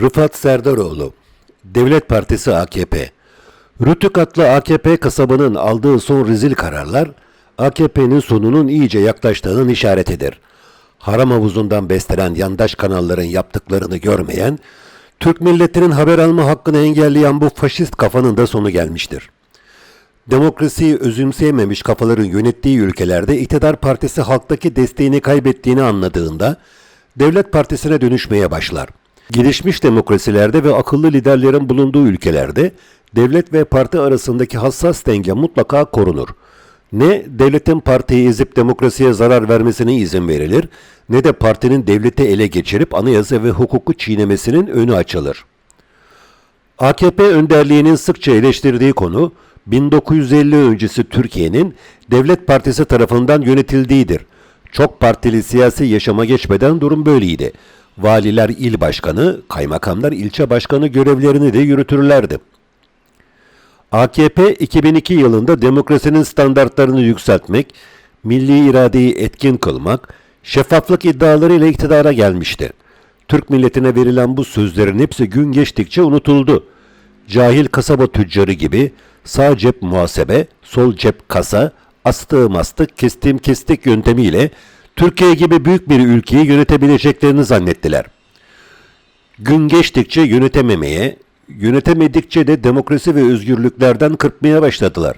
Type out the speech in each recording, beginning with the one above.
Rıfat Serdaroğlu, Devlet Partisi AKP. Rütük adlı AKP kasabının aldığı son rezil kararlar, AKP'nin sonunun iyice yaklaştığının işaretidir. Haram havuzundan beslenen yandaş kanalların yaptıklarını görmeyen, Türk milletinin haber alma hakkını engelleyen bu faşist kafanın da sonu gelmiştir. Demokrasiyi özümseyememiş kafaların yönettiği ülkelerde iktidar partisi halktaki desteğini kaybettiğini anladığında devlet partisine dönüşmeye başlar. Gelişmiş demokrasilerde ve akıllı liderlerin bulunduğu ülkelerde devlet ve parti arasındaki hassas denge mutlaka korunur. Ne devletin partiyi ezip demokrasiye zarar vermesine izin verilir ne de partinin devleti ele geçirip anayasa ve hukuku çiğnemesinin önü açılır. AKP önderliğinin sıkça eleştirdiği konu 1950 öncesi Türkiye'nin devlet partisi tarafından yönetildiğidir. Çok partili siyasi yaşama geçmeden durum böyleydi. Valiler il başkanı, kaymakamlar ilçe başkanı görevlerini de yürütürlerdi. AKP 2002 yılında demokrasinin standartlarını yükseltmek, milli iradeyi etkin kılmak, şeffaflık iddialarıyla iktidara gelmişti. Türk milletine verilen bu sözlerin hepsi gün geçtikçe unutuldu. Cahil kasaba tüccarı gibi sağ cep muhasebe, sol cep kasa, astığım astık, kestiğim kestik yöntemiyle Türkiye gibi büyük bir ülkeyi yönetebileceklerini zannettiler. Gün geçtikçe yönetememeye, yönetemedikçe de demokrasi ve özgürlüklerden kırpmaya başladılar.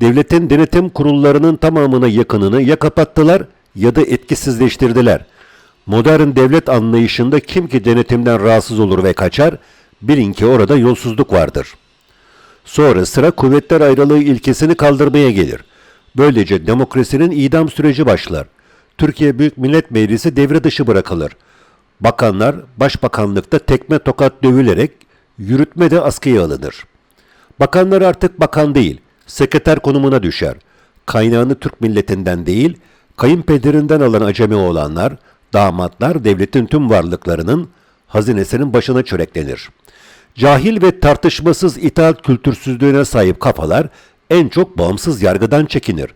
Devletin denetim kurullarının tamamına yakınını ya kapattılar ya da etkisizleştirdiler. Modern devlet anlayışında kim ki denetimden rahatsız olur ve kaçar, bilin ki orada yolsuzluk vardır. Sonra sıra kuvvetler ayrılığı ilkesini kaldırmaya gelir. Böylece demokrasinin idam süreci başlar. Türkiye Büyük Millet Meclisi devre dışı bırakılır. Bakanlar başbakanlıkta tekme tokat dövülerek yürütme de askıya alınır. Bakanlar artık bakan değil, sekreter konumuna düşer. Kaynağını Türk milletinden değil, kayınpederinden alan acemi olanlar, damatlar devletin tüm varlıklarının hazinesinin başına çöreklenir. Cahil ve tartışmasız itaat kültürsüzlüğüne sahip kafalar en çok bağımsız yargıdan çekinir.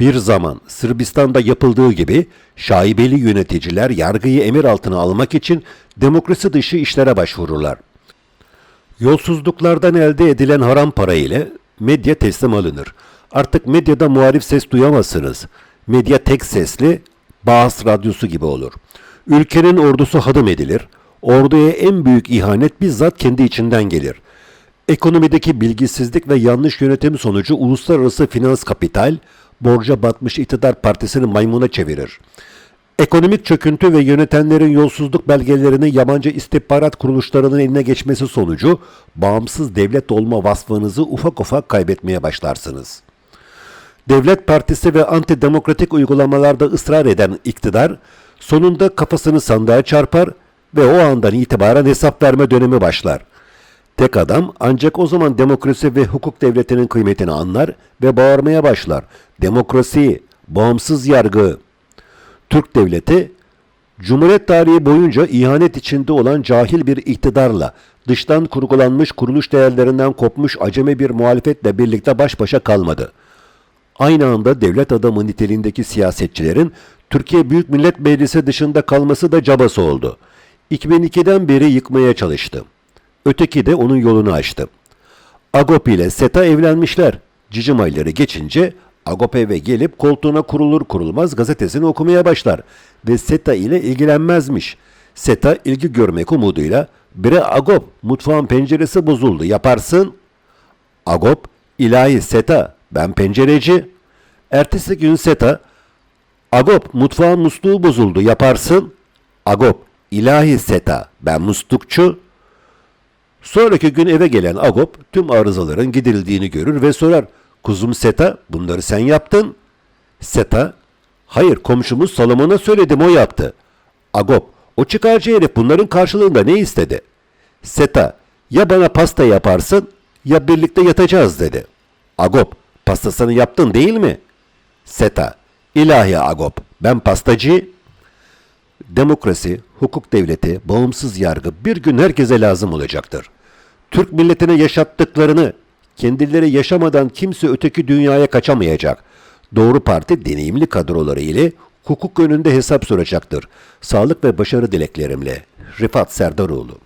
Bir zaman Sırbistan'da yapıldığı gibi şaibeli yöneticiler yargıyı emir altına almak için demokrasi dışı işlere başvururlar. Yolsuzluklardan elde edilen haram para ile medya teslim alınır. Artık medyada muhalif ses duyamazsınız. Medya tek sesli, Bağız radyosu gibi olur. Ülkenin ordusu hadım edilir. Orduya en büyük ihanet bizzat kendi içinden gelir. Ekonomideki bilgisizlik ve yanlış yönetim sonucu uluslararası finans kapital, borca batmış iktidar partisini maymuna çevirir. Ekonomik çöküntü ve yönetenlerin yolsuzluk belgelerini yabancı istihbarat kuruluşlarının eline geçmesi sonucu bağımsız devlet olma vasfınızı ufak ufak kaybetmeye başlarsınız. Devlet Partisi ve antidemokratik uygulamalarda ısrar eden iktidar sonunda kafasını sandığa çarpar ve o andan itibaren hesap verme dönemi başlar. Tek adam ancak o zaman demokrasi ve hukuk devletinin kıymetini anlar ve bağırmaya başlar. Demokrasi, bağımsız yargı. Türk devleti Cumhuriyet tarihi boyunca ihanet içinde olan cahil bir iktidarla, dıştan kurgulanmış kuruluş değerlerinden kopmuş acemi bir muhalefetle birlikte baş başa kalmadı. Aynı anda devlet adamı niteliğindeki siyasetçilerin Türkiye Büyük Millet Meclisi dışında kalması da cabası oldu. 2002'den beri yıkmaya çalıştı. Öteki de onun yolunu açtı. Agop ile Seta evlenmişler. Cicim ayları geçince Agop eve gelip koltuğuna kurulur kurulmaz gazetesini okumaya başlar ve Seta ile ilgilenmezmiş. Seta ilgi görmek umuduyla bire Agop mutfağın penceresi bozuldu yaparsın. Agop ilahi Seta ben pencereci. Ertesi gün Seta Agop mutfağın musluğu bozuldu yaparsın. Agop ilahi Seta ben muslukçu. Sonraki gün eve gelen Agop tüm arızaların giderildiğini görür ve sorar. Kuzum Seta bunları sen yaptın. Seta hayır komşumuz Salomon'a söyledim o yaptı. Agop o çıkarcı herif bunların karşılığında ne istedi? Seta ya bana pasta yaparsın ya birlikte yatacağız dedi. Agop pastasını yaptın değil mi? Seta ilahi Agop ben pastacı Demokrasi, hukuk devleti, bağımsız yargı bir gün herkese lazım olacaktır. Türk milletine yaşattıklarını kendileri yaşamadan kimse öteki dünyaya kaçamayacak. Doğru Parti deneyimli kadroları ile hukuk önünde hesap soracaktır. Sağlık ve başarı dileklerimle. Rifat Serdaroğlu